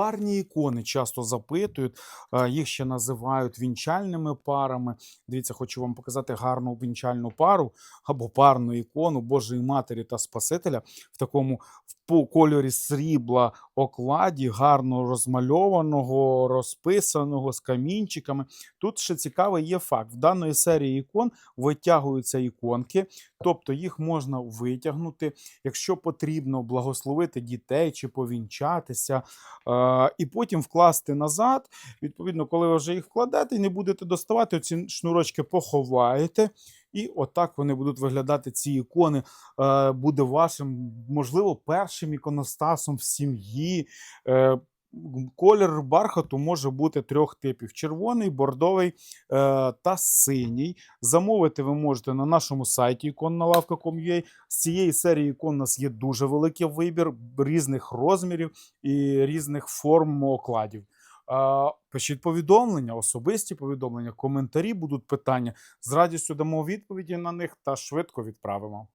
Парні ікони часто запитують, е, їх ще називають вінчальними парами. Дивіться, хочу вам показати гарну вінчальну пару або парну ікону Божої Матері та Спасителя в такому в кольорі срібла окладі, гарно розмальованого, розписаного з камінчиками. Тут ще цікавий є факт: в даної серії ікон витягуються іконки, тобто їх можна витягнути, якщо потрібно благословити дітей чи повінчатися, е, і потім вкласти назад. Відповідно, коли ви вже їх вкладете не будете доставати, ці шнурочки поховаєте. І отак вони будуть виглядати. Ці ікони е, буде вашим, можливо, першим іконостасом в сім'ї. Е, Колір бархату може бути трьох типів: червоний, бордовий е, та синій. Замовити ви можете на нашому сайті іконналавка.com.ua. З цієї серії ікон у нас є дуже великий вибір різних розмірів і різних форм окладів. Пишіть повідомлення, особисті повідомлення, коментарі будуть питання. З радістю дамо відповіді на них та швидко відправимо.